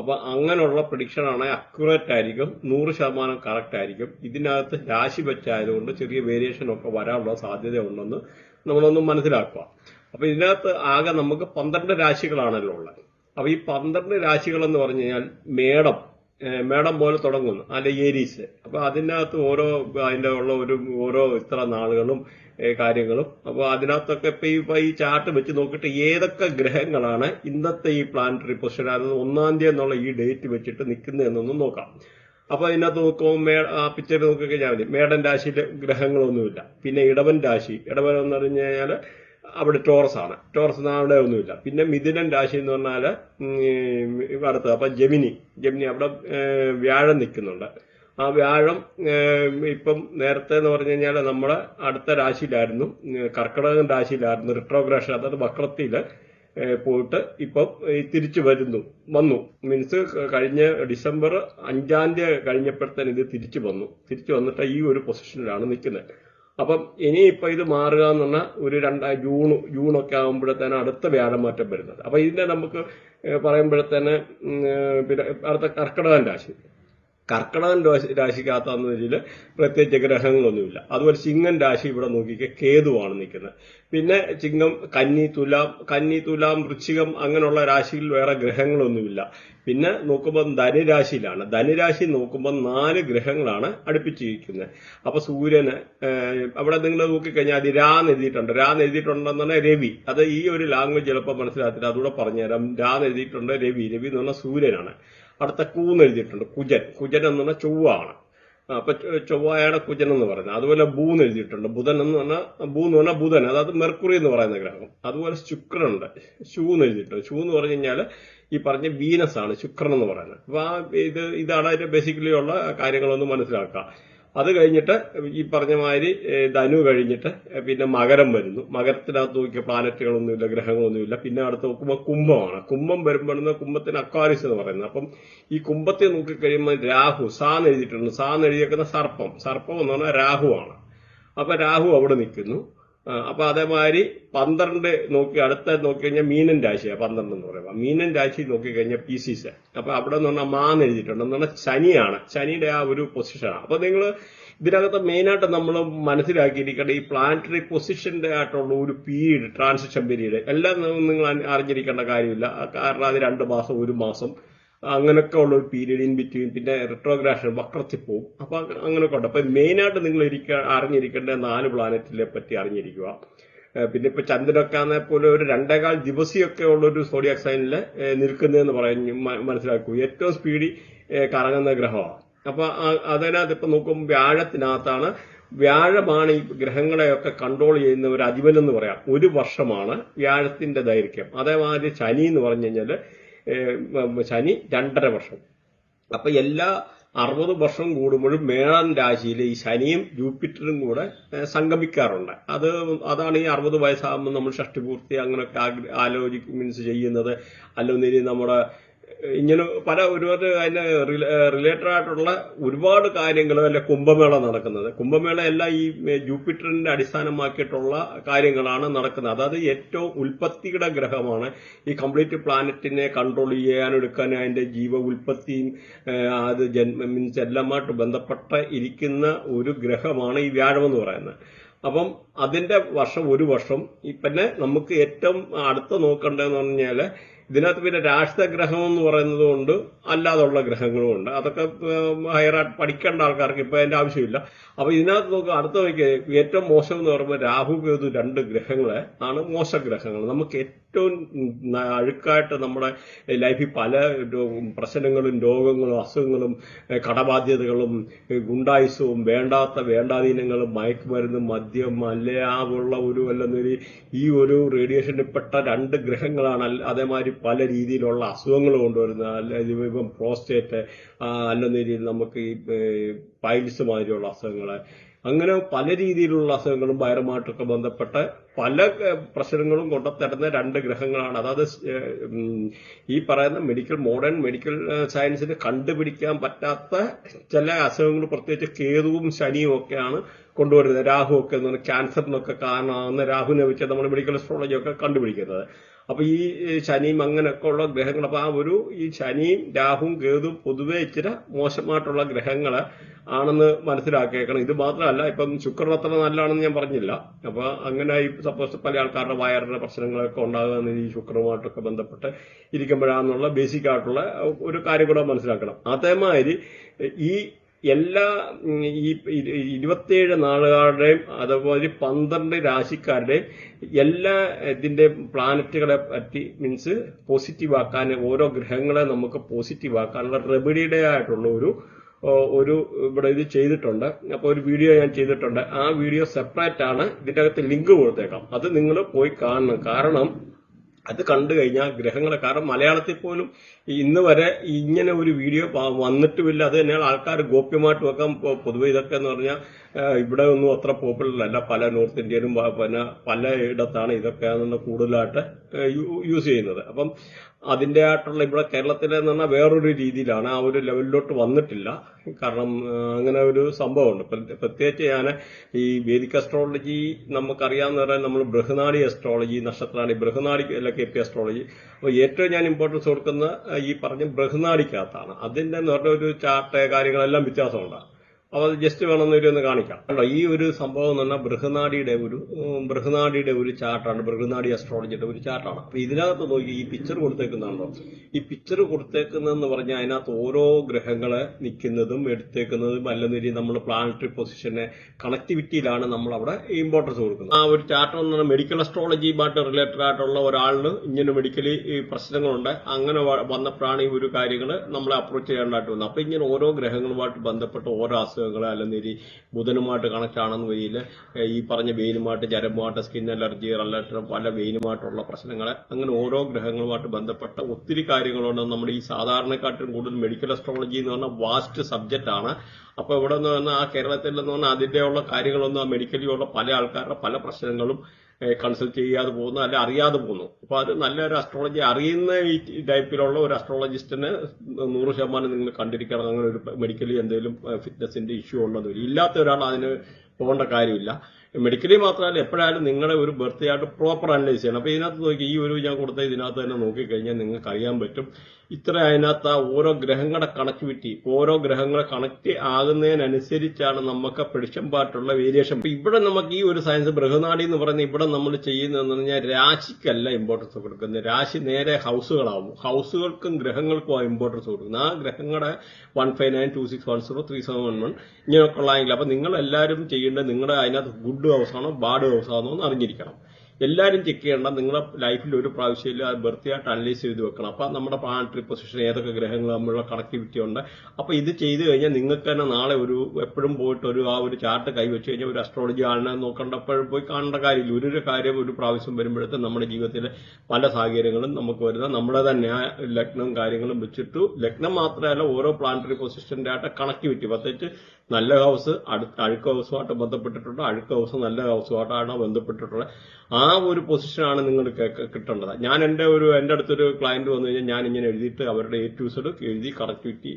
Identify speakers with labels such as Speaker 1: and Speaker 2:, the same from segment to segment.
Speaker 1: അപ്പൊ അങ്ങനെയുള്ള പ്രഡിക്ഷൻ ആണെങ്കിൽ അക്യുറേറ്റ് ആയിരിക്കും നൂറ് ശതമാനം കറക്റ്റ് ആയിരിക്കും. ഇതിനകത്ത് രാശി വെച്ചായതുകൊണ്ട് ചെറിയ വേരിയേഷൻ ഒക്കെ വരാനുള്ള സാധ്യത ഉണ്ടെന്ന് നമ്മളൊന്ന് മനസ്സിലാക്കുക. അപ്പൊ ഇതിനകത്ത് ആകെ നമുക്ക് പന്ത്രണ്ട് രാശികളാണല്ലോ ഉള്ളത്. അപ്പൊ ഈ പന്ത്രണ്ട് രാശികൾ എന്ന് പറഞ്ഞു കഴിഞ്ഞാൽ മേടം മേടം പോലെ തുടങ്ങുന്നു അല്ലെ ഏരീസ്. അപ്പൊ അതിനകത്ത് ഓരോ അതിന്റെ ഉള്ള ഒരു ഓരോ ഇത്ര നാളുകളും കാര്യങ്ങളും. അപ്പൊ അതിനകത്തൊക്കെ ഇപ്പൊ ഈ ഈ ചാർട്ട് വെച്ച് നോക്കിയിട്ട് ഏതൊക്കെ ഗ്രഹങ്ങളാണ് ഇന്നത്തെ ഈ പ്ലാനറ്ററി പൊസിഷൻ അതായത് ഒന്നാം തീയതി എന്നുള്ള ഈ ഡേറ്റ് വെച്ചിട്ട് നിൽക്കുന്നതെന്നൊന്ന് നോക്കാം. അപ്പൊ അതിനകത്ത് നോക്കുമ്പോൾ മേ ആ പിക്ചർ നോക്കിക്കഴിഞ്ഞാൽ മതി. മേടൻ രാശിയിലെ ഗ്രഹങ്ങളൊന്നുമില്ല. പിന്നെ ഇടവൻ രാശി. ഇടവൻ എന്ന് പറഞ്ഞു കഴിഞ്ഞാൽ അവിടെ ടോറസ് ആണ്. ടോറസ് അവിടെ ഒന്നുമില്ല. പിന്നെ മിഥുനൻ രാശി എന്ന് പറഞ്ഞാൽ അടുത്ത് അപ്പൊ ജമിനി. ജമിനി അവിടെ വ്യാഴം നിൽക്കുന്നുണ്ട്. ആ വ്യാഴം ഇപ്പം നേരത്തെ എന്ന് പറഞ്ഞു കഴിഞ്ഞാൽ നമ്മുടെ അടുത്ത രാശിയിലായിരുന്നു കർക്കിടകം രാശിയിലായിരുന്നു റിട്രോഗ്രേഷൻ അതായത് വക്രത്തിൽ പോയിട്ട് ഇപ്പം തിരിച്ചു വരുന്നു വന്നു. മീൻസ് കഴിഞ്ഞ ഡിസംബർ അഞ്ചാം തീയതി കഴിഞ്ഞപ്പോഴത്തേന് ഇത് തിരിച്ചു വന്നു. തിരിച്ചു വന്നിട്ട് ഈ ഒരു പൊസിഷനിലാണ് നിൽക്കുന്നത്. അപ്പം ഇനിയിപ്പോ ഇത് മാറുക എന്ന് പറഞ്ഞാൽ ഒരു രണ്ട് ജൂൺ ജൂണൊക്കെ ആകുമ്പോഴത്തേന് അടുത്ത വ്യാഴമാറ്റം വരുന്നത്. അപ്പൊ ഇതിനെ നമുക്ക് പറയുമ്പോഴത്തേന് പിന്നെ അടുത്ത കർക്കിടകൻ രാശി. കർക്കിടകൻ രാശി രാശിക്കകത്താന്ന് വെച്ചാൽ പ്രത്യേകിച്ച് ഗ്രഹങ്ങളൊന്നുമില്ല. അതുപോലെ ചിങ്ങൻ രാശി ഇവിടെ നോക്കിക്കെ കേതുവാണ് നിൽക്കുന്നത്. പിന്നെ ചിങ്ങം കന്നി തുലാം കന്നി തുലാം വൃശ്ചികം അങ്ങനെയുള്ള രാശിയിൽ വേറെ ഗ്രഹങ്ങളൊന്നുമില്ല. പിന്നെ നോക്കുമ്പോൾ ധനുരാശിയിലാണ്. ധനുരാശി നോക്കുമ്പോൾ നാല് ഗ്രഹങ്ങളാണ് അടുപ്പിച്ചിരിക്കുന്നത്. അപ്പൊ സൂര്യന് അവിടെ നിങ്ങൾ നോക്കിക്കഴിഞ്ഞാൽ അത് രാന്ന് എഴുതിയിട്ടുണ്ട്. രാന്ന് എഴുതിയിട്ടുണ്ടെന്നാണ് രവി. അത് ഈ ഒരു ലാംഗ്വേജ് ചിലപ്പോൾ മനസ്സിലാകത്തില്ല. അതുകൂടെ പറഞ്ഞുതരാം. രാന്ന് എഴുതിയിട്ടുണ്ട് രവി. രവി എന്ന് പറഞ്ഞാൽ സൂര്യനാണ്. അടുത്ത കൂന്ന് എഴുതിയിട്ടുണ്ട്. കുജൻ. കുജൻ എന്ന് പറഞ്ഞാൽ ചൊവ്വാണ് അപ്പൊ ചൊ- ചൊവ്വയാണ് കുജൻ എന്ന് പറയുന്നത്. അതുപോലെ ബൂന്ന് എഴുതിയിട്ടുണ്ട്. ബുധൻ എന്ന് പറഞ്ഞാൽ ബൂ എന്ന് പറഞ്ഞാൽ ബുധൻ. അതായത് മെർക്കുറി എന്ന് പറയുന്ന ഗ്രഹം. അതുപോലെ ശുക്രനുണ്ട്. ഷൂ എന്ന് എഴുതിയിട്ടുണ്ട്. ഷൂ എന്ന് പറഞ്ഞു കഴിഞ്ഞാൽ ഈ പറഞ്ഞ വീനസ് ആണ് ശുക്രൻ എന്ന് പറയുന്നത്. അപ്പൊ ആ ഇത് ഇതാണ് അതിന്റെ ബേസിക്കലി ഉള്ള കാര്യങ്ങളൊന്ന് മനസ്സിലാക്കുക. അത് കഴിഞ്ഞിട്ട് ഈ പറഞ്ഞ മാതിരി ധനു കഴിഞ്ഞിട്ട് പിന്നെ മകരം വരുന്നു. മകരത്തിനകത്ത് നോക്കിയ പ്ലാനറ്റുകളൊന്നുമില്ല ഗ്രഹങ്ങളൊന്നുമില്ല. പിന്നെ അടുത്ത് നോക്കുമ്പോൾ കുംഭമാണ്. കുംഭം വരുമ്പോഴെന്ന് കുംഭത്തിന് അക്വാരിസ് എന്ന് പറയുന്നത്. അപ്പം ഈ കുംഭത്തെ നോക്കിക്കഴിയുമ്പോൾ രാഹു സാന്ന് എഴുതിയിട്ടുണ്ട്. സാന്ന് എഴുതിയേക്കുന്ന സർപ്പം. സർപ്പം എന്ന് പറഞ്ഞാൽ രാഹുവാണ്. അപ്പൊ രാഹു അവിടെ നിൽക്കുന്നു. അപ്പൊ അതേമാതിരി പന്ത്രണ്ട് നോക്കി അടുത്ത നോക്കി കഴിഞ്ഞാൽ മീനൻ രാശിയാണ് പന്ത്രണ്ട് എന്ന് പറയുമ്പോൾ മീനൻ രാശി നോക്കി കഴിഞ്ഞാൽ പി സി സെ അപ്പൊ അവിടെ എന്ന് പറഞ്ഞാൽ മാന്ന് എഴുതിയിട്ടുണ്ട്. എന്ന് പറഞ്ഞാൽ ശനിയാണ്. ശനിയുടെ ആ ഒരു പൊസിഷനാണ് അപ്പൊ നിങ്ങൾ ഇതിനകത്ത് മെയിനായിട്ട് നമ്മൾ മനസ്സിലാക്കിയിരിക്കേണ്ട ഈ പ്ലാനറ്ററി പൊസിഷന്റെ ആയിട്ടുള്ള ഒരു പീരീഡ് ട്രാൻസിഷൻ പീരീഡ് എല്ലാം നിങ്ങൾ അറിഞ്ഞിരിക്കേണ്ട കാര്യമില്ല. കാരണം അത് രണ്ട് മാസം ഒരു മാസം. അങ്ങനെയൊക്കെ ഉള്ള ഒരു പീരീഡ് ഇൻ ബിറ്റ്വീൻ പിന്നെ റിട്രോഗ്രാഷൻ വക്രത്തിൽ പോകും അപ്പൊ അങ്ങനെയൊക്കെ ഉണ്ട്. അപ്പൊ മെയിനായിട്ട് നിങ്ങൾ ഇരിക്കാൻ അറിഞ്ഞിരിക്കേണ്ട നാല് പ്ലാനറ്റിനെ പറ്റി അറിഞ്ഞിരിക്കുക. പിന്നെ ഇപ്പൊ ചന്ദ്രനൊക്കെ ആണെ പോലെ ഒരു രണ്ടേകാൽ ദിവസിയൊക്കെ ഉള്ള ഒരു സോഡിയാക് സൈനിൽ നിൽക്കുന്നതെന്ന് പറഞ്ഞു മനസ്സിലാക്കൂ. ഏറ്റവും സ്പീഡി കറങ്ങുന്ന ഗ്രഹമാണ്. അപ്പൊ അതിനകത്ത് ഇപ്പൊ നോക്കുമ്പോൾ വ്യാഴത്തിനകത്താണ് വ്യാഴമാണ് ഈ ഗ്രഹങ്ങളെയൊക്കെ കൺട്രോൾ ചെയ്യുന്ന ഒരു അധിപൻ എന്ന് പറയാം. ഒരു വർഷമാണ് വ്യാഴത്തിന്റെ ദൈർഘ്യം. അതേമാതിരി ശനി എന്ന് പറഞ്ഞു കഴിഞ്ഞാൽ ഏഹ് ശനി രണ്ടര വർഷം. അപ്പൊ എല്ലാ അറുപത് വർഷം കൂടുമ്പോഴും മേളൻ രാശിയിൽ ഈ ശനിയും ജൂപ്പിറ്ററും കൂടെ സംഗമിക്കാറുണ്ട്. അത് അതാണ് ഈ അറുപത് വയസ്സാകുമ്പോൾ നമ്മൾ ഷഷ്ടിപൂർത്തി അങ്ങനെയൊക്കെ ആലോചിക്കും മീൻസ് ചെയ്യുന്നത്. അല്ലെങ്കിൽ നമ്മുടെ ഇങ്ങനെ പല ഒരുപാട് അതിന് റിലേറ്റഡ് ആയിട്ടുള്ള ഒരുപാട് കാര്യങ്ങൾ അല്ലെ കുംഭമേള നടക്കുന്നത്. കുംഭമേള എല്ലാം ഈ ജൂപ്പിറ്ററിന്റെ അടിസ്ഥാനമാക്കിയിട്ടുള്ള കാര്യങ്ങളാണ് നടക്കുന്നത്. അതായത് ഏറ്റവും ഉൽപ്പത്തിയുടെ ഗ്രഹമാണ്. ഈ കംപ്ലീറ്റ് പ്ലാനറ്റിനെ കൺട്രോൾ ചെയ്യാൻ എടുക്കാൻ അതിന്റെ ജീവ ഉൽപ്പത്തിയും അത് ജന്മ മീൻസ് എല്ലാമായിട്ട് ബന്ധപ്പെട്ട ഇരിക്കുന്ന ഒരു ഗ്രഹമാണ് ഈ വ്യാഴം എന്ന് പറയുന്നത്. അപ്പം അതിന്റെ വർഷം ഒരു വർഷം പിന്നെ നമുക്ക് ഏറ്റവും അടുത്ത് നോക്കേണ്ടതെന്ന് പറഞ്ഞാൽ ഇതിനകത്ത് പിന്നെ രാഷ്ട്രഗ്രഹം എന്ന് പറയുന്നത് കൊണ്ട് അല്ലാതുള്ള ഗ്രഹങ്ങളും ഉണ്ട്. അതൊക്കെ ഹയറായിട്ട് പഠിക്കേണ്ട ആൾക്കാർക്ക് ഇപ്പൊ അതിന്റെ ആവശ്യമില്ല. അപ്പൊ ഇതിനകത്ത് നോക്കുക അടുത്ത വയ്ക്ക് ഏറ്റവും മോശം എന്ന് പറയുമ്പോൾ രാഹു കേതു രണ്ട് ഗ്രഹങ്ങളെ ആണ് മോശ ഗ്രഹങ്ങൾ. നമുക്ക് ഏറ്റവും അഴുക്കായിട്ട് നമ്മുടെ ലൈഫിൽ പല പ്രശ്നങ്ങളും രോഗങ്ങളും അസുഖങ്ങളും കടബാധ്യതകളും ഗുണ്ടായുസവും വേണ്ടാത്ത വേണ്ടാധീനങ്ങളും മയക്കുമരുന്നും മദ്യം അല്ലെ ആ ഉള്ള ഒരു അല്ലെന്നൊരു ഈ ഒരു റേഡിയേഷനിൽ പെട്ട രണ്ട് ഗ്രഹങ്ങളാണ് അതേമാതിരി പല രീതിയിലുള്ള അസുഖങ്ങൾ കൊണ്ടുവരുന്നത്. അല്ല ഇപ്പം പ്രോസ്റ്റേറ്റ് രീതിയിൽ നമുക്ക് ഈ പൈൽസ് മാതിരിയുള്ള അസുഖങ്ങൾ അങ്ങനെ പല രീതിയിലുള്ള അസുഖങ്ങളും വയറുമായിട്ടൊക്കെ ബന്ധപ്പെട്ട പല പ്രശ്നങ്ങളും കൊണ്ടുത്തരുന്ന രണ്ട് ഗ്രഹങ്ങളാണ്. അതായത് ഈ പറയുന്ന മെഡിക്കൽ മോഡേൺ മെഡിക്കൽ സയൻസിന് കണ്ടുപിടിക്കാൻ പറ്റാത്ത ചില അസുഖങ്ങൾ പ്രത്യേകിച്ച് കേതുവും ശനിയും ഒക്കെയാണ് കൊണ്ടുവരുന്നത്. രാഹു ഒക്കെ എന്ന് പറഞ്ഞാൽ ക്യാൻസറിനൊക്കെ കാരണമാകുന്ന രാഹുവിനെ വെച്ച് നമ്മൾ മെഡിക്കൽ അസ്ട്രോളജി ഒക്കെ കണ്ടുപിടിക്കുന്നത്. അപ്പൊ ഈ ശനിയും അങ്ങനെയൊക്കെ ഉള്ള ഗ്രഹങ്ങൾ അപ്പൊ ആ ഒരു ഈ ശനിയും രാഹുവും കേതുവും പൊതുവെ ഇച്ചിരി മോശമായിട്ടുള്ള ഗ്രഹങ്ങൾ ആണെന്ന് മനസ്സിലാക്കിയേക്കണം. ഇത് മാത്രമല്ല ഇപ്പം ശുക്രൻ അത്ര നല്ലതാണെന്ന് ഞാൻ പറഞ്ഞില്ല. അപ്പൊ അങ്ങനെ ഈ സപ്പോസ് പല ആൾക്കാരുടെ വയറിന്റെ പ്രശ്നങ്ങളൊക്കെ ഉണ്ടാകുന്ന ഈ ശുക്രനുമായിട്ടൊക്കെ ബന്ധപ്പെട്ട് ഇരിക്കുമ്പോഴാന്നുള്ള ബേസിക് ആയിട്ടുള്ള ഒരു കാര്യം കൂടെ മനസ്സിലാക്കണം. അതേമാതിരി ഈ എല്ലാ ഈ ഇരുപത്തിയേഴ് നാളുകാരുടെയും അതുപോലെ പന്ത്രണ്ട് രാശിക്കാരുടെയും എല്ലാ ഇതിന്റെ പ്ലാനറ്റുകളെ പറ്റി മീൻസ് പോസിറ്റീവ് ആക്കാൻ ഓരോ ഗ്രഹങ്ങളെ നമുക്ക് പോസിറ്റീവ് ആക്കാനുള്ള റെമഡിയുടെ ആയിട്ടുള്ള ഒരു ഒരു ഇവിടെ ഇത് ചെയ്തിട്ടുണ്ട്. അപ്പൊ ഒരു വീഡിയോ ഞാൻ ചെയ്തിട്ടുണ്ട്. ആ വീഡിയോ സെപ്പറേറ്റ് ആണ്. ഇതിന്റെ അകത്ത് ലിങ്ക് കൊടുത്തേക്കാം. അത് നിങ്ങൾ പോയി കാണണം. കാരണം അത് കണ്ടു കഴിഞ്ഞാൽ ഗ്രഹങ്ങളെ കാരണം മലയാളത്തിൽ പോലും ഇന്ന് വരെ ഇങ്ങനെ ഒരു വീഡിയോ വന്നിട്ടുമില്ല. അത് തന്നെയാണ് ആൾക്കാർ ഗോപ്യമായിട്ട് വെക്കാൻ പൊതുവെ ഇതൊക്കെ എന്ന് പറഞ്ഞാൽ ഇവിടെ ഒന്നും അത്ര പോപ്പുലർ അല്ല. പല നോർത്ത് ഇന്ത്യയിലും പിന്നെ പല ഇടത്താണ് ഇതൊക്കെ കൂടുതലായിട്ട് യൂസ് ചെയ്യുന്നത്. അപ്പം അതിന്റെ ആയിട്ടുള്ള ഇവിടെ കേരളത്തിലെ എന്ന് പറഞ്ഞാൽ വേറൊരു രീതിയിലാണ്. ആ ഒരു ലെവലിലോട്ട് വന്നിട്ടില്ല. കാരണം അങ്ങനെ ഒരു സംഭവമുണ്ട്. പ്ര- പ്രത്യേകിച്ച് ഞാൻ ഈ വേദിക് അസ്ട്രോളജി നമുക്കറിയാവുന്ന പറയാൻ നമ്മൾ ബൃഹനാടി അസ്ട്രോളജി നക്ഷത്രാണി ബൃഹനാടി അല്ല കെ പി അസ്ട്രോളജി അപ്പോൾ ഏറ്റവും ഞാൻ ഇമ്പോർട്ടൻസ് കൊടുക്കുന്ന ഈ പറഞ്ഞ ബൃഹനാടിക്കകത്താണ്. അതിന്റെ എന്ന് പറഞ്ഞ ഒരു ചാർട്ട് കാര്യങ്ങളെല്ലാം വ്യത്യാസമുണ്ട്. അപ്പോൾ അത് ജസ്റ്റ് വേണമെന്നൊരു ഒന്ന് കാണിക്കാം. കണ്ടോ ഈ ഒരു സംഭവം എന്ന് പറഞ്ഞാൽ ബൃഹനാടിയുടെ ഒരു ബൃഹനാടിയുടെ ഒരു ചാർട്ടാണ്. ബൃഹനാടി അസ്ട്രോളജിയുടെ ഒരു ചാർട്ടാണ്. അപ്പൊ ഇതിനകത്ത് നോക്കി ഈ പിക്ചർ കൊടുത്തേക്കുന്നതാണല്ലോ. ഈ പിക്ചർ കൊടുത്തേക്കുന്നതെന്ന് പറഞ്ഞാൽ അതിനകത്ത് ഓരോ ഗ്രഹങ്ങളെ നിൽക്കുന്നതും എടുത്തേക്കുന്നതും അല്ലെന്നൊരു നമ്മൾ പ്ലാനറ്ററി പൊസിഷനെ കണക്ടിവിറ്റിയിലാണ് നമ്മൾ അവിടെ ഇമ്പോർട്ടൻസ് കൊടുക്കുന്നത്. ആ ഒരു ചാർട്ടർ എന്ന് പറഞ്ഞാൽ മെഡിക്കൽ അസ്ട്രോളജിയുമായിട്ട് റിലേറ്റഡ് ആയിട്ടുള്ള ഒരാളിന് ഇങ്ങനെ മെഡിക്കലി ഈ പ്രശ്നങ്ങളുണ്ട്. അങ്ങനെ വന്നപ്പോഴാണ് ഈ ഒരു കാര്യങ്ങൾ നമ്മളെ അപ്രോച്ച് ചെയ്യേണ്ടതായിട്ട് വന്നത്. അപ്പൊ ഇങ്ങനെ ഓരോ ഗ്രഹങ്ങളുമായിട്ട് ബന്ധപ്പെട്ട ഓരോ അസുഖങ്ങൾ ഈ ബുധനുമായിട്ട് കണക്ട് ആണെന്ന് വരിയിൽ ഈ പറഞ്ഞ വെയിലുമായിട്ട് ചരമുമായിട്ട് സ്കിൻ അലർജി റിലേറ്റഡ് പല വെയിലുമായിട്ടുള്ള പ്രശ്നങ്ങൾ അങ്ങനെ ഓരോ ഗ്രഹങ്ങളുമായിട്ട് ബന്ധപ്പെട്ട ഒത്തിരി കാര്യങ്ങളുണ്ട്. നമ്മുടെ ഈ സാധാരണക്കാട്ടിലും കൂടുതൽ മെഡിക്കൽ അസ്ട്രോളജി എന്ന് പറഞ്ഞാൽ വാസ്റ്റ് സബ്ജക്റ്റ് ആണ്. അപ്പൊ ഇവിടെ നിന്ന് പറഞ്ഞാൽ ആ കേരളത്തിൽ എന്ന് പറഞ്ഞാൽ അതിന്റെ ഉള്ള കാര്യങ്ങളൊന്നും ആ മെഡിക്കലി ഉള്ള പല ആൾക്കാരുടെ പല പ്രശ്നങ്ങളും കൺസൾട്ട് ചെയ്യാതെ പോകുന്നു അല്ലെ അറിയാതെ പോകുന്നു. അപ്പൊ അത് നല്ലൊരു അസ്ട്രോളജി അറിയുന്ന ഈ ടൈപ്പിലുള്ള ഒരു അസ്ട്രോളജിസ്റ്റിന് നൂറ് ശതമാനം നിങ്ങൾ കണ്ടിരിക്കണം. അങ്ങനെ ഒരു മെഡിക്കലി എന്തെങ്കിലും ഫിറ്റ്നസിന്റെ ഇഷ്യൂ വരും. ഇല്ലാത്ത ഒരാൾ അതിന് പോകേണ്ട കാര്യമില്ല. മെഡിക്കലി മാത്രമല്ല എപ്പോഴായാലും നിങ്ങളെ ഒരു ബർത്ത് ആയിട്ട് പ്രോപ്പർ അനലൈസ് ചെയ്യണം. അപ്പൊ ഇതിനകത്ത് നോക്കി ഈ ഒരു ഞാൻ കൊടുത്ത ഇതിനകത്ത് തന്നെ നോക്കിക്കഴിഞ്ഞാൽ നിങ്ങൾക്ക് അറിയാൻ പറ്റും. ഇത്ര അതിനകത്ത് ആ ഓരോ ഗ്രഹങ്ങളുടെ കണക്ടിവിറ്റി ഓരോ ഗ്രഹങ്ങളെ കണക്ട് ആകുന്നതിനനുസരിച്ചാണ് നമുക്ക് പ്രഡിക്ഷൻ പാർട്ടുള്ള വേരിയേഷൻ ഇവിടെ നമുക്ക് ഈ ഒരു സയൻസ് ബൃഹനാടി എന്ന് പറയുന്ന ഇവിടെ നമ്മൾ ചെയ്യുന്നതെന്ന് പറഞ്ഞാൽ രാശിക്കല്ല ഇമ്പോർട്ടൻസ് കൊടുക്കുന്നത്. രാശി നേരെ ഹൗസുകളാവും. ഹൗസുകൾക്കും ഗ്രഹങ്ങൾക്കും ആ ഇമ്പോർട്ടൻസ് കൊടുക്കുന്നത്. ആ ഗ്രഹങ്ങളുടെ one five nine two six one zero three seven one one ഇങ്ങനെയൊക്കെ ഉള്ളതെങ്കിൽ അപ്പൊ നിങ്ങൾ എല്ലാവരും ചെയ്യേണ്ടത് നിങ്ങളുടെ അതിനകത്ത് ഗുഡ് ഹൗസ് ആണോ ബാഡ് ഹൗസ് ആണോ എന്ന് അറിഞ്ഞിരിക്കണം. എല്ലാവരും ചെക്ക് ചെയ്യേണ്ട നിങ്ങളുടെ ലൈഫിൽ ഒരു പ്രാവശ്യം അത് ബർത്തിയായിട്ട് അനലൈസ് ചെയ്ത് വെക്കണം. അപ്പൊ നമ്മുടെ പ്ലാനറ്ററി പൊസിഷൻ ഏതൊക്കെ ഗ്രഹങ്ങൾ തമ്മിലുള്ള കണക്ടിവിറ്റി ഉണ്ട്. അപ്പൊ ഇത് ചെയ്തു കഴിഞ്ഞാൽ നിങ്ങൾക്ക് തന്നെ നാളെ ഒരു എപ്പോഴും പോയിട്ട് ഒരു ആ ഒരു ചാർട്ട് കൈവച്ച് കഴിഞ്ഞാൽ ഒരു അസ്ട്രോളജി ആളിനെ നോക്കേണ്ട എപ്പോഴും പോയി കാണേണ്ട കാര്യമില്ല. ഒരു ഒരു കാര്യം ഒരു പ്രാവശ്യം വരുമ്പോഴത്തെ നമ്മുടെ ജീവിതത്തിലെ പല സാഹചര്യങ്ങളും നമുക്ക് വരുന്ന നമ്മുടെ തന്നെ ആ ലഗ്നം കാര്യങ്ങളും വെച്ചിട്ട് ലഗ്നം മാത്രമല്ല ഓരോ പ്ലാനറ്ററി പൊസിഷന്റെ ആയിട്ട് കണക്ടിവിറ്റി പ്രത്യേകിച്ച് നല്ല ഹൗസ് അടുത്ത അഴുക്ക ഹൗസുമായിട്ട് ബന്ധപ്പെട്ടിട്ടുണ്ട്. അഴുക്ക ഹൗസ് നല്ല ഹൗസുമായിട്ടാണ് ബന്ധപ്പെട്ടിട്ടുള്ളത്. ആ ഒരു പൊസിഷനാണ് നിങ്ങൾ കിട്ടേണ്ടത്. ഞാൻ എന്റെ ഒരു എന്റെ അടുത്തൊരു ക്ലയന്റ് വന്നു കഴിഞ്ഞാൽ ഞാൻ ഇങ്ങനെ എഴുതിയിട്ട് അവരുടെ എ ടു സെഡ് എഴുതി കറക്റ്റിവിറ്റി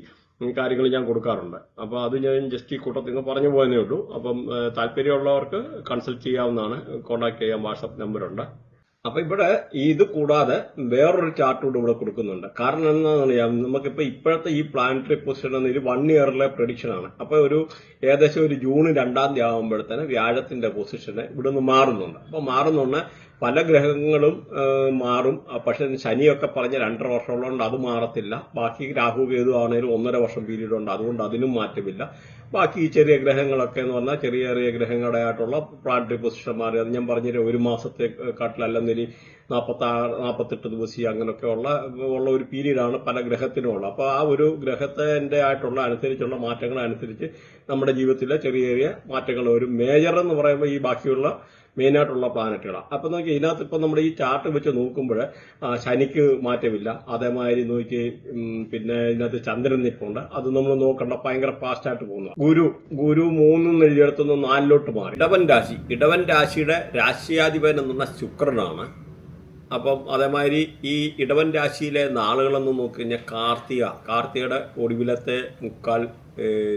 Speaker 1: കാര്യങ്ങൾ ഞാൻ കൊടുക്കാറുണ്ട്. അപ്പോൾ അത് ഞാൻ ജസ്റ്റ് ഈ കൂട്ടത്തിൽ നിന്ന് പറഞ്ഞു പോയതേ ഉള്ളൂ. അപ്പം താല്പര്യമുള്ളവർക്ക് കൺസൾട്ട് ചെയ്യാവുന്നതാണ്. കോൺടാക്ട് ചെയ്യാൻ വാട്സപ്പ് നമ്പറുണ്ട് അപ്പൊ ഇവിടെ ഇത് കൂടാതെ വേറൊരു ചാർട്ട് കൂടെ ഇവിടെ കൊടുക്കുന്നുണ്ട്. കാരണം എന്താണെന്ന് അറിയാം നമുക്കിപ്പോ ഇപ്പോഴത്തെ ഈ പ്ലാനറ്ററി പൊസിഷൻ എന്ന് വൺ ഇയറിലെ പ്രഡിക്ഷൻ ആണ്. അപ്പൊ ഒരു ഏകദേശം ഒരു ജൂൺ രണ്ടാം തീയതി ആകുമ്പോഴത്തേന് വ്യാഴത്തിന്റെ പൊസിഷന് ഇവിടെ നിന്ന് മാറുന്നുണ്ട്. അപ്പൊ മാറുന്നുണ്ട് പല ഗ്രഹങ്ങളും മാറും. പക്ഷെ ശനിയൊക്കെ പറഞ്ഞ രണ്ടര വർഷമുള്ളതുകൊണ്ട് അത് മാറത്തില്ല. ബാക്കി രാഹു കേതു ആണെങ്കിലും ഒന്നര വർഷം പീരീഡ് ഉണ്ട്. അതുകൊണ്ട് അതിനും മാറ്റമില്ല. ബാക്കി ഈ ചെറിയ ഗ്രഹങ്ങളൊക്കെ എന്ന് പറഞ്ഞാൽ ചെറിയ ചെറിയ ഗ്രഹങ്ങളുടെ ആയിട്ടുള്ള പ്ലാനറ്ററി പൊസിഷൻ മാറി അത് ഞാൻ പറഞ്ഞ ഒരു മാസത്തെ കാട്ടിലല്ലെന്നൊരു നാൽപ്പത്തി ആറ് നാൽപ്പത്തെട്ട് ദിവസം അങ്ങനെയൊക്കെ ഉള്ള ഉള്ള ഒരു പീരീഡാണ് പല ഗ്രഹത്തിനും ഉള്ളത് അപ്പോൾ ആ ഒരു ഗ്രഹത്തിന്റെ ആയിട്ടുള്ള അനുസരിച്ചുള്ള മാറ്റങ്ങൾ അനുസരിച്ച് നമ്മുടെ ജീവിതത്തിലെ ചെറിയ ചെറിയ മാറ്റങ്ങൾ ഒരു മേജർ എന്ന് പറയുമ്പോൾ ഈ ബാക്കിയുള്ള മെയിനായിട്ടുള്ള പ്ലാനറ്റുകളാണ് അപ്പം നോക്കി ഇതിനകത്ത് ഇപ്പം നമ്മുടെ ഈ ചാർട്ട് വെച്ച് നോക്കുമ്പോൾ ശനിക്ക് മാറ്റമില്ല. അതേമാതിരി നോക്കി പിന്നെ ഇതിനകത്ത് ചന്ദ്രൻ നിൽപ്പുണ്ട് അത് നമ്മൾ നോക്കണ്ട ഭയങ്കര ഫാസ്റ്റായിട്ട് പോകുന്നു. ഗുരു ഗുരു മൂന്നും എഴുതിയെടുത്തുനിന്ന് നാലിലോട്ട് മാറി. ഇടവൻ രാശി. ഇടവൻ രാശിയുടെ രാശിയാധിപൻ എന്നുള്ള ശുക്രനാണ്. അപ്പം അതേമാതിരി ഈ ഇടവൻ രാശിയിലെ നാളുകളെന്ന് നോക്കി കഴിഞ്ഞാൽ കാർത്തിക. കാർത്തികയുടെ ഒടുവിലത്തെ മുക്കാൽ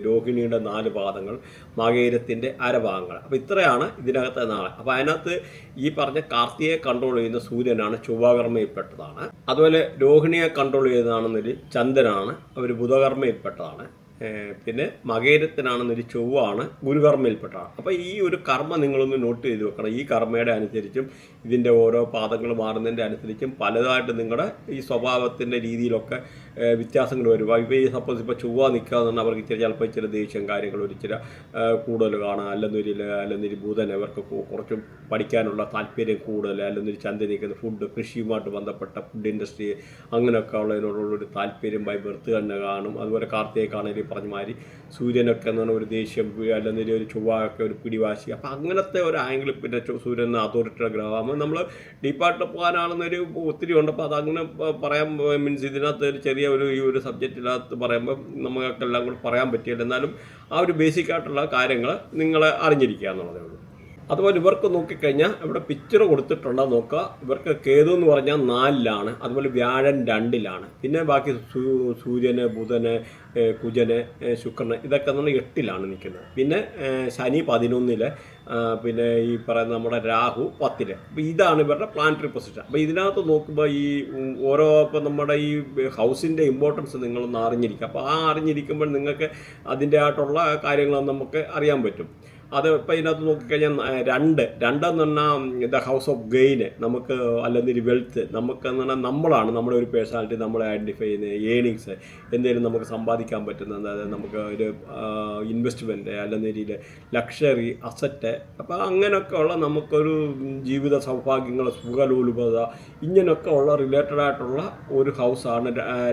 Speaker 1: രോഹിണിയുടെ നാല് പാദങ്ങൾ മകേരത്തിന്റെ അരഭാഗങ്ങൾ. അപ്പോൾ ഇത്രയാണ് ഇതിനകത്തെ നാളെ. അപ്പോൾ അതിനകത്ത് ഈ പറഞ്ഞ കാർത്തിയെ കൺട്രോൾ ചെയ്യുന്ന സൂര്യനാണ് ചൊവ്വാകർമ്മയിൽപ്പെട്ടതാണ്. അതുപോലെ രോഹിണിയെ കൺട്രോൾ ചെയ്യുന്നതാണെന്നൊരു ചന്ദ്രനാണ്. അവർ ബുധകർമ്മയിൽപ്പെട്ടതാണ്. പിന്നെ മകേരത്തിനാണെന്നൊരു ചൊവ്വാണ് ഗുരുകർമ്മയിൽപ്പെട്ടതാണ് അപ്പോൾ ഈ ഒരു കർമ്മ നിങ്ങളൊന്ന് നോട്ട് ചെയ്ത് വെക്കണം. ഈ കർമ്മയുടെ അനുസരിച്ചും ഇതിന്റെ ഓരോ പാദങ്ങൾ മാറുന്നതിന്റെ അനുസരിച്ചും പലതായിട്ട് നിങ്ങളുടെ ഈ സ്വഭാവത്തിന്റെ രീതിയിലൊക്കെ വ്യത്യാസങ്ങൾ വരും ഇപ്പോൾ ഈ സപ്പോസ് ഇപ്പോൾ ചൊവ്വ നിൽക്കാന്ന് അവർക്ക് ഇച്ചിരി ചിലപ്പോൾ ഇച്ചിരി ദേഷ്യം കാര്യങ്ങൾ ഒരിച്ചിരി കൂടുതൽ കാണാം അല്ലെന്നൊരു അല്ലെന്നൊരു ബുധൻ അവർക്ക് കുറച്ചും പഠിക്കാനുള്ള താല്പര്യം കൂടുതൽ അല്ലെന്നൊരു ചന്ത നിൽക്കുന്ന ഫുഡ് കൃഷിയുമായിട്ട് ബന്ധപ്പെട്ട ഫുഡ് ഇൻഡസ്ട്രി അങ്ങനെയൊക്കെ ഉള്ളതിനോടുള്ളൊരു താല്പര്യം ബൈ ബെർത്ത് തന്നെ കാണും. അതുപോലെ കാർത്തികയ്ക്കാണെങ്കിൽ പറഞ്ഞ മാതിരി സൂര്യനൊക്കെ എന്ന് പറഞ്ഞാൽ ഒരു ദേഷ്യം അല്ലെങ്കിൽ ഒരു ചൊവ്വയൊക്കെ ഒരു പിടിവാശി. അപ്പം അങ്ങനത്തെ ഒരു ആംഗിൾ പിന്നെ സൂര്യൻ അതോറിറ്റിയുടെ ഗ്രഹമാകുമ്പോൾ നമ്മൾ ഡീപ്പായിട്ട് പോകാനാണെന്നൊരു ഒത്തിരി ഉണ്ട്. അപ്പോൾ അതങ്ങനെ പറയാൻ മീൻസ് ഇതിനകത്ത് ഒരു ചെറിയ ഒരു ഈ ഒരു സബ്ജക്റ്റിനകത്ത് പറയുമ്പോൾ നമുക്കെല്ലാം കൂടി പറയാൻ പറ്റിയില്ല എന്നാലും ആ ഒരു ബേസിക് ആയിട്ടുള്ള കാര്യങ്ങൾ നിങ്ങളെ അറിഞ്ഞിരിക്കുക എന്നുള്ളതേ ഉള്ളൂ. അതുപോലെ ഇവർക്ക് നോക്കിക്കഴിഞ്ഞാൽ ഇവിടെ പിക്ചർ കൊടുത്തിട്ടുണ്ടോ നോക്കുക ഇവർക്ക് കേതു എന്ന് പറഞ്ഞാൽ നാലിലാണ് അതുപോലെ വ്യാഴൻ രണ്ടിലാണ്. പിന്നെ ബാക്കി സൂര്യന് ബുധന് കുജന് ശുക്രന് ഇതൊക്കെ നമ്മൾ എട്ടിലാണ് നിൽക്കുന്നത്. പിന്നെ ശനി പതിനൊന്നിൽ പിന്നെ ഈ പറയുന്ന നമ്മുടെ രാഹു പത്തിൽ. അപ്പോൾ ഇതാണ് ഇവരുടെ പ്ലാനറ്ററി പൊസിഷൻ അപ്പോൾ ഇതിനകത്ത് നോക്കുമ്പോൾ ഈ ഓരോ ഇപ്പം നമ്മുടെ ഈ ഹൗസിന്റെ ഇമ്പോർട്ടൻസ് നിങ്ങളൊന്ന് അറിഞ്ഞിരിക്കുക. അപ്പോൾ ആ അറിഞ്ഞിരിക്കുമ്പോൾ നിങ്ങൾക്ക് അതിന്റെ ആയിട്ടുള്ള കാര്യങ്ങൾ നമുക്ക് അറിയാൻ പറ്റും. അത് ഇപ്പം ഇതിനകത്ത് നോക്കിക്കഴിഞ്ഞാൽ രണ്ട്. രണ്ടെന്ന് പറഞ്ഞാൽ ദ ഹൗസ് ഓഫ് ഗെയിന് നമുക്ക് അല്ലെങ്കിൽ വെൽത്ത് നമുക്ക് എന്ന് പറഞ്ഞാൽ നമ്മളാണ് നമ്മുടെ ഒരു പേഴ്സണാലിറ്റി നമ്മളെ ഐഡന്റിഫൈ ചെയ്യുന്നത് ഏണിങ്സ് എന്തെങ്കിലും നമുക്ക് സമ്പാദിക്കാൻ പറ്റുന്ന അതായത് നമുക്ക് ഒരു ഇൻവെസ്റ്റ്മെന്റ് അല്ലെങ്കിൽ ലക്ഷറി അസറ്റ് അപ്പോൾ അങ്ങനെയൊക്കെ ഉള്ള നമുക്കൊരു ജീവിത സൗഭാഗ്യങ്ങൾ സുഖലോലുപത ഇങ്ങനെയൊക്കെ ഉള്ള റിലേറ്റഡ് ആയിട്ടുള്ള ഒരു ഹൗസാണ്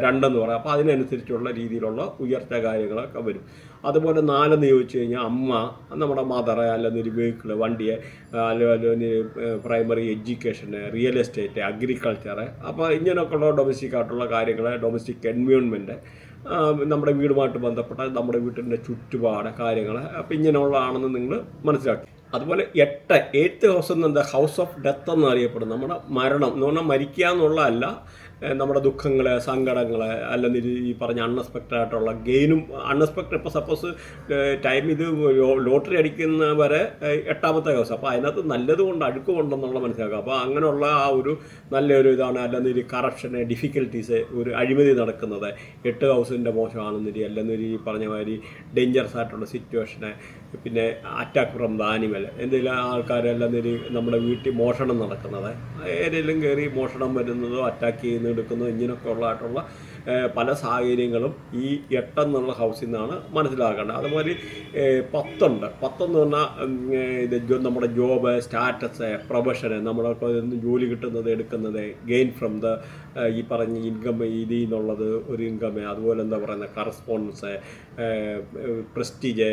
Speaker 1: രണ്ടെന്ന് പറയാം. അപ്പോൾ അതിനനുസരിച്ചുള്ള രീതിയിലുള്ള ഉയർച്ച കാര്യങ്ങളൊക്കെ വരും. അതുപോലെ നാലെന്ന് ചോദിച്ചു കഴിഞ്ഞാൽ അമ്മ നമ്മുടെ മദർ അല്ലെങ്കിൽ ഒരു വെഹിക്കിൾ വണ്ടിയെ അല്ലെങ്കിൽ പ്രൈമറി എഡ്യൂക്കേഷന് റിയൽ എസ്റ്റേറ്റ് അഗ്രികൾച്ചർ അപ്പോൾ ഇങ്ങനെയൊക്കെ ഉള്ള ഡൊമസ്റ്റിക് ആയിട്ടുള്ള കാര്യങ്ങൾ ഡൊമസ്റ്റിക് എൻവയോൺമെന്റ് നമ്മുടെ വീടുമായിട്ട് ബന്ധപ്പെട്ട നമ്മുടെ വീട്ടിന്റെ ചുറ്റുപാട് കാര്യങ്ങൾ അപ്പോൾ ഇങ്ങനെയുള്ളതാണെന്ന് നിങ്ങൾ മനസ്സിലാക്കി. അതുപോലെ എട്ട് എയ്ത്ത് ഹൗസ് എന്നത് ഹൗസ് ഓഫ് ഡെത്ത് എന്നറിയപ്പെടും നമ്മുടെ മരണം എന്ന് പറഞ്ഞാൽ മരിക്കുക എന്നുള്ളതല്ല നമ്മുടെ ദുഃഖങ്ങൾ സങ്കടങ്ങൾ അല്ലെങ്കിൽ ഈ പറഞ്ഞ അൺഎക്സ്പെക്റ്റഡ് ആയിട്ടുള്ള ഗെയിനും അൺഎക്സ്പെക്റ്റഡ് ഇപ്പോൾ സപ്പോസ് ടൈം ഇത് ലോട്ടറി അടിക്കുന്ന വരെ എട്ടാമത്തെ ദിവസം. അപ്പോൾ അതിനകത്ത് നല്ലതുകൊണ്ട് കൊണ്ട് അഴുക്ക് കൊണ്ടെന്നുള്ള മനസ്സിലാക്കുക. അപ്പോൾ അങ്ങനെയുള്ള ആ ഒരു നല്ലൊരു ഇതാണ് അല്ലെങ്കിൽ ഒരു കറപ്ഷന് ഡിഫിക്കൽട്ടീസ് ഒരു അഴിമതി നടക്കുന്നത്. എട്ട് ഹൗസിന്റെ മോശമാണെന്നിരി അല്ലെന്നൊരു ഈ പറഞ്ഞ മാതിരി ഡേഞ്ചറസ് ആയിട്ടുള്ള സിറ്റുവേഷന് പിന്നെ അറ്റാക്ക് ഫ്രം ദ ആനിമൽ എന്തെങ്കിലും ആൾക്കാരെല്ലാം നേരി നമ്മുടെ വീട്ടിൽ മോഷണം നടക്കുന്നത്. ഏതെങ്കിലും കയറി മോഷണം വരുന്നതോ അറ്റാക്ക് ചെയ്യുന്ന എടുക്കുന്നതോ ഇങ്ങനെയൊക്കെ ഉള്ളതായിട്ടുള്ള പല സാഹചര്യങ്ങളും ഈ എട്ടെന്നുള്ള ഹൗസിൽ നിന്നാണ് മനസ്സിലാക്കേണ്ടത്. അതുപോലെ പത്തുണ്ട്. പത്തെന്ന് പറഞ്ഞാൽ ഇത് നമ്മുടെ ജോബ് സ്റ്റാറ്റസ് പ്രൊഫഷൻ നമ്മളൊക്കെ ഇന്ന് ജോലി കിട്ടുന്നത് എടുക്കുന്നത് ഗെയിൻ ഫ്രം ദ ഈ പറഞ്ഞ ഇൻകം ഇതിൽ നിന്നുള്ളത് ഒരു ഇൻകം അതുപോലെ എന്താ പറയുന്നത് കറസ്പോണ്ടൻസ് പ്രസ്റ്റീജ്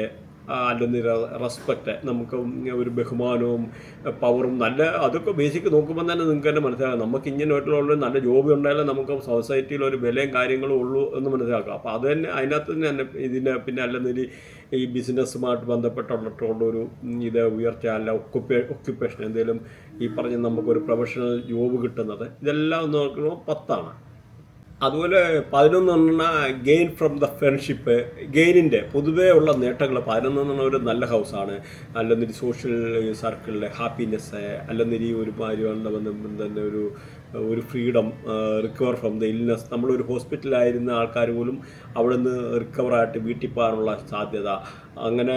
Speaker 1: അല്ലെങ്കിൽ റെസ്പെക്റ്റ് നമുക്ക് ഒരു ബഹുമാനവും പവറും നല്ല അതൊക്കെ ബേസിക് നോക്കുമ്പോൾ തന്നെ നിങ്ങൾക്ക് തന്നെ മനസ്സിലാക്കാം. നമുക്ക് ഇങ്ങനെയായിട്ടുള്ള നല്ല ജോബ് ഉണ്ടായാലും നമുക്ക് സൊസൈറ്റിയിൽ ഒരു വിലയും കാര്യങ്ങളും ഉള്ളൂ എന്ന് മനസ്സിലാക്കാം. അപ്പോൾ അത് തന്നെ അതിനകത്ത് തന്നെ ഇതിന് പിന്നെ അല്ലെങ്കിൽ ഈ ബിസിനസ്സുമായിട്ട് ബന്ധപ്പെട്ടുള്ള ഒരു ഇത് ഉയർച്ച അല്ല ഒക്കുപ്പേ ഒക്യുപ്പേഷൻ എന്തെങ്കിലും ഈ പറഞ്ഞ നമുക്കൊരു പ്രൊഫഷണൽ ജോബ് കിട്ടുന്നത് ഇതെല്ലാം ഒന്ന് നോക്കുമ്പോൾ പത്താണ്. അതുപോലെ പതിനൊന്ന് പറഞ്ഞാൽ ഗെയിൻ ഫ്രം ദ ഫ്രണ്ട്ഷിപ്പ് ഗെയിനിന്റെ പൊതുവേ ഉള്ള നേട്ടങ്ങൾ പതിനൊന്ന് എന്ന് പറഞ്ഞാൽ ഒരു നല്ല ഹൗസാണ് അല്ലെങ്കിൽ സോഷ്യൽ സർക്കിളിലെ ഹാപ്പിനെസ് അല്ലെങ്കിൽ ഈ ഒരു ബന്ധം തന്നെ ഒരു ഒരു freedom recover from the illness നമ്മളൊരു ഹോസ്പിറ്റലായിരുന്ന ആൾക്കാർ പോലും അവിടെ നിന്ന് റിക്കവറായിട്ട് വീട്ടിൽ പോകാനുള്ള സാധ്യത. അങ്ങനെ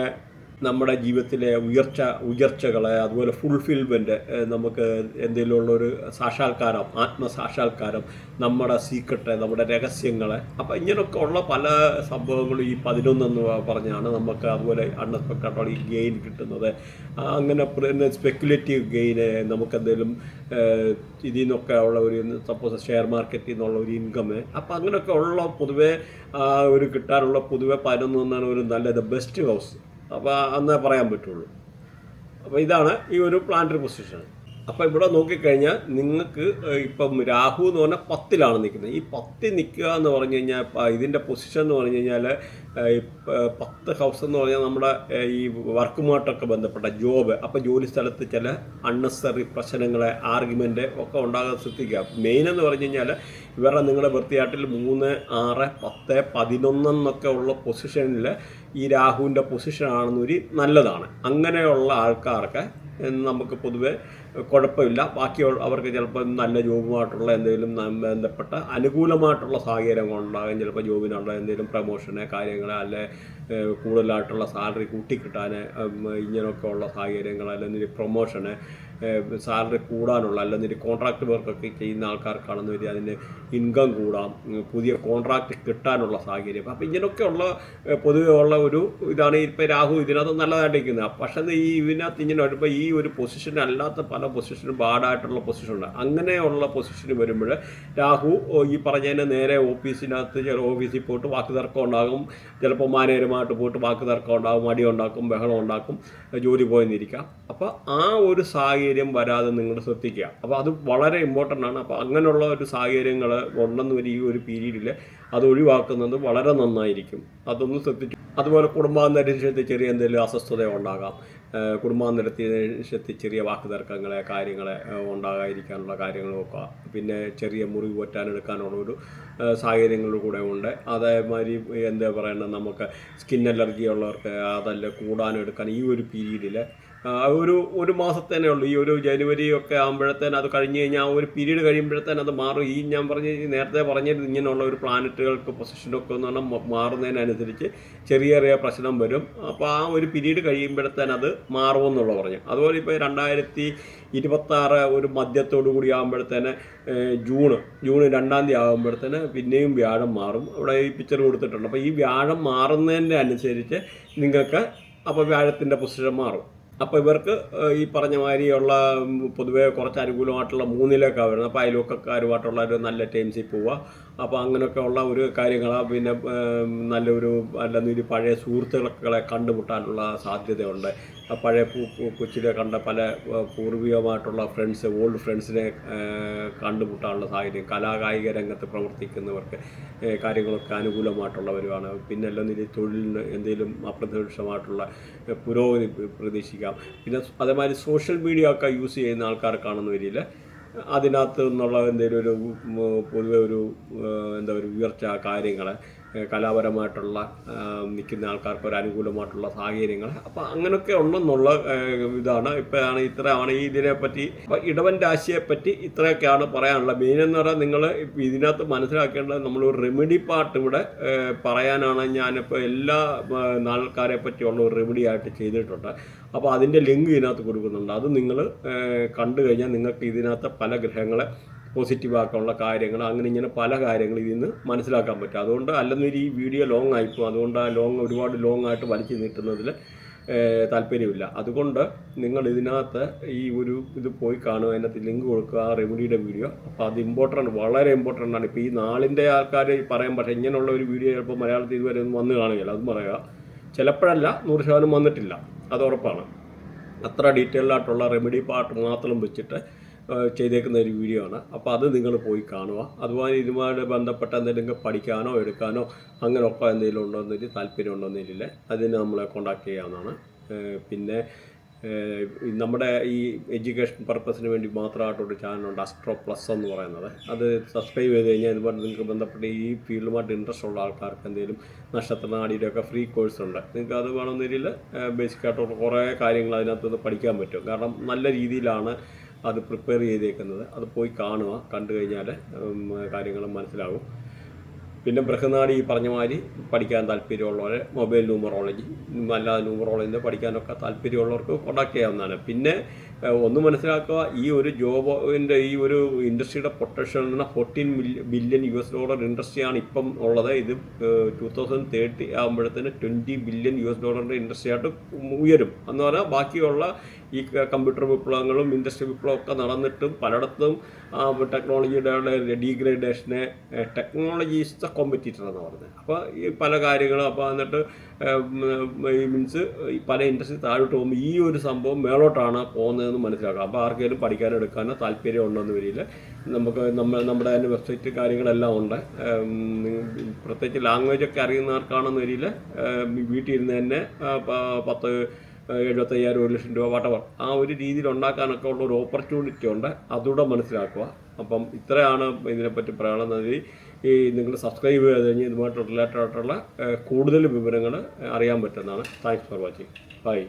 Speaker 1: നമ്മുടെ ജീവിതത്തിലെ ഉയർച്ച ഉയർച്ചകളെ അതുപോലെ ഫുൾഫിൽമെന്റ് നമുക്ക് എന്തെങ്കിലുമുള്ളൊരു സാക്ഷാത്കാരം ആത്മസാക്ഷാത്കാരം നമ്മുടെ സീക്രട്ട് നമ്മുടെ രഹസ്യങ്ങളെ. അപ്പം ഇങ്ങനെയൊക്കെ ഉള്ള പല സംഭവങ്ങളും ഈ പതിനൊന്നെന്ന് പറഞ്ഞാണ് നമുക്ക് അതുപോലെ അൺഎക്സ്പെക്റ്റഡ് ഈ ഗെയിൻ കിട്ടുന്നത്. അങ്ങനെ സ്പെക്കുലേറ്റീവ് ഗെയിന് നമുക്ക് എന്തെങ്കിലും ഇതിൽ നിന്നൊക്കെ ഉള്ള ഒരു സപ്പോസ് ഷെയർ മാർക്കറ്റിൽ നിന്നുള്ള ഒരു ഇൻകം അപ്പം അങ്ങനെയൊക്കെ ഉള്ള പൊതുവേ ഒരു കിട്ടാനുള്ള പൊതുവെ എന്നാണ് ഒരു നല്ല ദ ബെസ്റ്റ് ഹൗസ് അപ്പോൾ അന്നേ പറയാൻ പറ്റുള്ളൂ. അപ്പോൾ ഇതാണ് ഈ ഒരു പ്ലാനറ്ററി പൊസിഷൻ അപ്പോൾ ഇവിടെ നോക്കിക്കഴിഞ്ഞാൽ നിങ്ങൾക്ക് ഇപ്പം രാഹു എന്ന് പറഞ്ഞാൽ പത്തിലാണ് നിൽക്കുന്നത്. ഈ പത്തിൽ നിൽക്കുക എന്ന് പറഞ്ഞു കഴിഞ്ഞാൽ ഇതിന്റെ പൊസിഷൻ എന്ന് പറഞ്ഞു കഴിഞ്ഞാൽ പത്ത് ഹൗസ് എന്ന് പറഞ്ഞാൽ നമ്മുടെ ഈ വർക്കുമായിട്ടൊക്കെ ബന്ധപ്പെട്ട ജോബ് അപ്പോൾ ജോലി സ്ഥലത്ത് ചില അൺനെസറി പ്രശ്നങ്ങൾ ആർഗ്യുമെന്റ് ഒക്കെ ഉണ്ടാകാൻ ശ്രദ്ധിക്കുക. മെയിൻ എന്ന് പറഞ്ഞു കഴിഞ്ഞാൽ ഇവരുടെ നിങ്ങളുടെ വൃത്തിയാട്ടിൽ മൂന്ന് ആറ് പത്ത് പതിനൊന്നെന്നൊക്കെ ഉള്ള പൊസിഷനിൽ ഈ രാഹുവിന്റെ പൊസിഷനാണെന്നൊരു നല്ലതാണ്. അങ്ങനെയുള്ള ആൾക്കാർക്ക് നമുക്ക് പൊതുവെ കുഴപ്പമില്ല. ബാക്കി അവർക്ക് ചിലപ്പോൾ നല്ല ജോബുമായിട്ടുള്ള എന്തെങ്കിലും ബന്ധപ്പെട്ട അനുകൂലമായിട്ടുള്ള സാഹചര്യങ്ങൾ ഉണ്ടാകും ചിലപ്പോൾ ജോബിനുള്ള എന്തെങ്കിലും പ്രൊമോഷന് കാര്യങ്ങൾ അല്ലെ കൂടുതലായിട്ടുള്ള സാലറി കൂട്ടിക്കിട്ടാൻ ഇങ്ങനെയൊക്കെ ഉള്ള സാഹചര്യങ്ങൾ അല്ലെങ്കിൽ പ്രൊമോഷന് സാലറി കൂടാനുള്ള അല്ലെങ്കിൽ കോൺട്രാക്ട് വർക്കൊക്കെ ചെയ്യുന്ന ആൾക്കാർക്കാണെന്ന് വരിക അതിന് ഇൻകം കൂടാം പുതിയ കോൺട്രാക്ട് കിട്ടാനുള്ള സാഹചര്യം. അപ്പം ഇങ്ങനെയൊക്കെയുള്ള പൊതുവെ ഉള്ള ഒരു ഇതാണ് ഇപ്പോൾ രാഹു ഇതിനകത്ത് നല്ലതായിട്ട് നിൽക്കുന്നത് പക്ഷേ ഈ ഇതിനകത്ത് ഇങ്ങനെ വരുമ്പോൾ ഈ ഒരു പൊസിഷൻ അല്ലാത്ത പല പൊസിഷനും ബാഡായിട്ടുള്ള പൊസിഷനുണ്ട് അങ്ങനെയുള്ള പൊസിഷൻ വരുമ്പോൾ രാഹു ഈ പറഞ്ഞതിന് നേരെ ഓഫീസിനകത്ത് ചില ഓഫീസിൽ പോയിട്ട് വാക്ക് തർക്കം ഉണ്ടാകും. ചിലപ്പോൾ മാനേജരുമായിട്ട് പോയിട്ട് വാക്ക് തർക്കം ഉണ്ടാകും അടി ഉണ്ടാക്കും ബഹളം ഉണ്ടാക്കും ജോലി പോയെന്നിരിക്കാം. അപ്പോൾ ആ ഒരു സാഹചര്യം വരാതെ നിങ്ങൾ ശ്രദ്ധിക്കുക. അപ്പോൾ അത് വളരെ ഇമ്പോർട്ടന്റ് ആണ്. അപ്പോൾ അങ്ങനെയുള്ള ഒരു സാഹചര്യങ്ങൾ ഉണ്ടെന്ന് വരും ഈ ഒരു പീരീഡിൽ അത് ഒഴിവാക്കുന്നത് വളരെ നന്നായിരിക്കും. അതൊന്ന് ശ്രദ്ധിച്ചു അതുപോലെ കുടുംബാന്തരീക്ഷത്തിൽ ചെറിയ എന്തെങ്കിലും അസ്വസ്ഥത ഉണ്ടാകാം. ഏഹ് കുടുംബാന്തരീക്ഷത്തിൽ ചെറിയ വാക്ക് തർക്കങ്ങളെ കാര്യങ്ങളെ ഉണ്ടാകാതിരിക്കാനുള്ള കാര്യങ്ങൾ നോക്കുക പിന്നെ ചെറിയ മുറിവ് പറ്റാനെടുക്കാനുള്ള ഒരു സാഹചര്യങ്ങൾ കൂടെ ഉണ്ട്. അതേമാതിരി എന്താ പറയുന്നത് നമുക്ക് സ്കിൻ അലർജി ഉള്ളവർക്ക് അതല്ല കൂടാനെടുക്കാൻ ഈ ഒരു പീരീഡിൽ ഒരു ഒരു മാസത്തേനേ ഉള്ളൂ. ഈ ഒരു ജനുവരി ഒക്കെ ആകുമ്പോഴത്തേന് അത് കഴിഞ്ഞ് കഴിഞ്ഞാൽ ആ ഒരു പീരീഡ് കഴിയുമ്പോഴത്തേന് അത് മാറും. ഈ ഞാൻ പറഞ്ഞ നേരത്തെ പറഞ്ഞത് ഇങ്ങനെയുള്ള ഒരു പ്ലാനറ്റുകൾക്ക് പൊസിഷനൊക്കെ എന്ന് പറഞ്ഞാൽ മാറുന്നതിനനുസരിച്ച് ചെറിയ ചെറിയ പ്രശ്നം വരും. അപ്പോൾ ആ ഒരു പീരീഡ് കഴിയുമ്പോഴത്തേന് അത് മാറുമെന്നുള്ള പറഞ്ഞു. അതുപോലെ ഇപ്പോൾ രണ്ടായിരത്തി ഇരുപത്താറ് ഒരു മധ്യത്തോടു കൂടി ആകുമ്പോഴത്തേന് ജൂണ് ജൂൺ രണ്ടാം തീയതി ആകുമ്പോഴത്തേന് പിന്നെയും വ്യാഴം മാറും. അവിടെ ഈ പിക്ചർ കൊടുത്തിട്ടുണ്ട്. അപ്പോൾ ഈ വ്യാഴം മാറുന്നതിന്റെ അനുസരിച്ച് നിങ്ങൾക്ക് അപ്പോൾ വ്യാഴത്തിന്റെ പൊസിഷൻ മാറും. അപ്പോൾ ഇവർക്ക് ഈ പറഞ്ഞ മാതിരിയുള്ള പൊതുവേ കുറച്ച് അനുകൂലമായിട്ടുള്ള മൂന്നിലേക്കാണ് വരുന്നത് അപ്പോൾ അയൽവക്കക്കാരുമായിട്ടുള്ള ഒരു നല്ല ടൈംസിൽ പോവുക. അപ്പോൾ അങ്ങനെയൊക്കെ ഉള്ള ഒരു കാര്യങ്ങളാണ് പിന്നെ നല്ലൊരു അല്ലെന്നൊരു പഴയ സുഹൃത്തുക്കളെ കണ്ടുമുട്ടാനുള്ള സാധ്യതയുണ്ട്. പഴയ കൊച്ചിലെ കണ്ട പല പൂർവികമായിട്ടുള്ള ഫ്രണ്ട്സ് ഓൾഡ് ഫ്രണ്ട്സിനെ കണ്ടുമുട്ടാനുള്ള സാഹചര്യം. കലാകായിക രംഗത്ത് പ്രവർത്തിക്കുന്നവർക്ക് കാര്യങ്ങളൊക്കെ അനുകൂലമായിട്ടുള്ളവരുമാണ്. പിന്നെ അല്ലെന്നൊരു തൊഴിലിന് എന്തെങ്കിലും അപ്രത്യക്ഷമായിട്ടുള്ള ഏഹ്, പുരോഗതി പ്രതീക്ഷിക്കാം. പിന്നെ അതേമാതിരി സോഷ്യൽ മീഡിയ ഒക്കെ യൂസ് ചെയ്യുന്ന ആൾക്കാർക്കാണെന്ന് വരില്ല അതിനകത്ത് നിന്നുള്ള എന്തെങ്കിലും ഒരു പൊതുവെ ഒരു എന്താ ഒരു ഉയർച്ച കാര്യങ്ങൾ കലാപരമായിട്ടുള്ള നിൽക്കുന്ന ആൾക്കാർക്ക് ഒരു അനുകൂലമായിട്ടുള്ള സാഹചര്യങ്ങൾ. അപ്പൊ അങ്ങനെയൊക്കെ ഉണ്ടെന്നുള്ള ഇതാണ്. ഇപ്പോഴാണ് ഇത്രയാണ് ഈ ഇതിനെപ്പറ്റി അപ്പം ഇടവൻ രാശിയെപ്പറ്റി ഇത്രയൊക്കെയാണ് പറയാനുള്ളത്. മെയിൻ എന്ന് പറഞ്ഞാൽ നിങ്ങൾ ഇതിനകത്ത് മനസ്സിലാക്കേണ്ടത് നമ്മൾ റെമഡി പാർട്ട് ഇവിടെ പറയാനാണ് ഞാനിപ്പോൾ എല്ലാ ആൾക്കാരെ പറ്റിയുള്ള ഒരു റെമഡി ആയിട്ട് ചെയ്തിട്ടുണ്ട്. അപ്പോൾ അതിന്റെ ലിങ്ക് ഇതിനകത്ത് കൊടുക്കുന്നുണ്ട്. അത് നിങ്ങൾ കണ്ടു കഴിഞ്ഞാൽ നിങ്ങൾക്ക് ഇതിനകത്ത് പല ഗ്രഹങ്ങളെ പോസിറ്റീവ് ആക്കാനുള്ള കാര്യങ്ങൾ അങ്ങനെ ഇങ്ങനെ പല കാര്യങ്ങൾ ഇതിൽ നിന്ന് മനസ്സിലാക്കാൻ പറ്റും. അതുകൊണ്ട് അല്ലെന്നൊരു ഈ വീഡിയോ ലോങ് ആയിപ്പോൾ അതുകൊണ്ട് ആ ലോങ് ഒരുപാട് ലോങ് ആയിട്ട് വലിച്ചു നീട്ടുന്നതിൽ താല്പര്യമില്ല. അതുകൊണ്ട് നിങ്ങൾ ഇതിനകത്ത് ഈ ഒരു ഇത് പോയി കാണുക. അതിനകത്ത് ലിങ്ക് കൊടുക്കുക ആ റെമഡിയുടെ വീഡിയോ അപ്പോൾ അത് ഇമ്പോർട്ടന്റ് വളരെ ഇമ്പോർട്ടന്റ് ആണ്. ഇപ്പോൾ ഈ നാളിന്റെ ആൾക്കാർ പറയാം പക്ഷേ ഇങ്ങനെയുള്ള ഒരു വീഡിയോ ചിലപ്പോൾ മലയാളത്തിൽ ഇതുവരെ ഒന്നും വന്ന് കാണുകയില്ല. അതും പറയുക ചിലപ്പോഴല്ല നൂറ് ശതമാനം വന്നിട്ടില്ല. അത് ഉറപ്പാണ്. അത്ര ഡീറ്റെയിൽഡായിട്ടുള്ള റെമഡി പാർട്ട് മാത്രം വെച്ചിട്ട് ചെയ്തേക്കുന്ന ഒരു വീഡിയോ ആണ്. അപ്പോൾ അത് നിങ്ങൾ പോയി കാണുക. അതുപോലെ ഇതുമായിട്ട് ബന്ധപ്പെട്ട എന്തെങ്കിലും പഠിക്കാനോ എടുക്കാനോ അങ്ങനെ ഒക്കെ എന്തെങ്കിലും ഉണ്ടോ എന്നൊരു താല്പര്യം ഉണ്ടോ എന്നില്ല അതിന് നമ്മളെ കോണ്ടാക്ട് ചെയ്യാവുന്നതാണ്. പിന്നെ നമ്മുടെ ഈ എഡ്യൂക്കേഷൻ പർപ്പസിന് വേണ്ടി മാത്രമായിട്ടൊരു ചാനലുണ്ട് അസ്ട്രോ പ്ലസ് എന്ന് പറയുന്നത്. അത് സബ്സ്ക്രൈബ് ചെയ്ത് കഴിഞ്ഞാൽ ഇതുപോലെ നിങ്ങൾക്ക് ബന്ധപ്പെട്ട് ഈ ഫീൽഡുമായിട്ട് ഇൻട്രസ്റ്റ് ഉള്ള ആൾക്കാർക്ക് എന്തെങ്കിലും നക്ഷത്ര നാടിയുടെയൊക്കെ ഫ്രീ കോഴ്സ് ഉണ്ട്. നിങ്ങൾക്ക് അത് വേണമെന്നില്ല ബേസിക്കായിട്ടുള്ള കുറേ കാര്യങ്ങൾ അതിനകത്ത് പഠിക്കാൻ പറ്റും. കാരണം നല്ല രീതിയിലാണ് അത് പ്രിപ്പയർ ചെയ്തേക്കുന്നത്. അത് പോയി കാണുക. കണ്ടു കഴിഞ്ഞാൽ കാര്യങ്ങൾ മനസ്സിലാകും പിന്നെ ബൃഹനാടി ഈ പറഞ്ഞ മാതിരി പഠിക്കാൻ താല്പര്യമുള്ളവരെ മൊബൈൽ ന്യൂമറോളജി അല്ലാതെ ന്യൂമറോളജിന്റെ പഠിക്കാനൊക്കെ താല്പര്യമുള്ളവർക്ക് കോണ്ടാക്ട് ചെയ്യാവുന്നതാണ്. പിന്നെ ഒന്ന് മനസ്സിലാക്കുക ഈ ഒരു ജോബിന്റെ ഈ ഒരു ഇൻഡസ്ട്രിയുടെ പൊട്ടൻഷ്യൽ എന്ന് പറഞ്ഞാൽ fourteen billion U S dollar ഇൻഡസ്ട്രിയാണ് ഇപ്പം ഉള്ളത്. ഇത് ടു തൗസൻഡ് തേർട്ടി ആകുമ്പോഴത്തേന് ട്വന്റി ബില്യൺ യു എസ് ഡോളറിന്റെ ഇൻഡസ്ട്രി ആയിട്ട് ഉയരും. എന്ന് പറഞ്ഞാൽ ബാക്കിയുള്ള ഈ കമ്പ്യൂട്ടർ വിപ്ലവങ്ങളും ഇൻഡസ്ട്രി വിപ്ലവം ഒക്കെ നടന്നിട്ടും പലയിടത്തും ടെക്നോളജിയുടെ ഡീഗ്രേഡേഷനെ ടെക്നോളജി ഈസ് ദ കോമ്പറ്റീറ്റർ എന്ന് പറഞ്ഞത്. അപ്പോൾ ഈ പല കാര്യങ്ങളും അപ്പോൾ എന്നിട്ട് മീൻസ് പല ഇൻഡസ്ട്രി താഴോട്ട് പോകുമ്പോൾ ഈ ഒരു സംഭവം മേളോട്ടാണ് പോകുന്നതെന്ന് മനസ്സിലാക്കാം. അപ്പോൾ ആർക്കെങ്കിലും പഠിക്കാനോ എടുക്കാനോ താല്പര്യം ഉണ്ടെന്ന് വരില്ല നമുക്ക് നമ്മൾ നമ്മുടെ തന്നെ വെബ്സൈറ്റ് കാര്യങ്ങളെല്ലാം ഉണ്ട്. പ്രത്യേകിച്ച് ലാംഗ്വേജ് ഒക്കെ അറിയുന്നവർക്കാണെന്ന് വരില്ല വീട്ടിൽ ഇരുന്ന് തന്നെ പത്ത് എഴുപത്തയ്യായിരം ഒരു ലക്ഷം രൂപ വാട്ടവർ ആ ഒരു രീതിയിൽ ഉണ്ടാക്കാനൊക്കെ ഉള്ള ഒരു ഓപ്പർച്യൂണിറ്റി ഉണ്ട്. അതുകൂടെ മനസ്സിലാക്കുക. അപ്പം ഇത്രയാണ് ഇതിനെപ്പറ്റി പറയാനുള്ളത്. ഈ നിങ്ങൾ സബ്സ്ക്രൈബ് ചെയ്ത് കഴിഞ്ഞ് ഇതുമായിട്ട് റിലേറ്റഡ് ആയിട്ടുള്ള കൂടുതൽ വിവരങ്ങൾ അറിയാൻ പറ്റുന്നതാണ്. Thanks for watching bye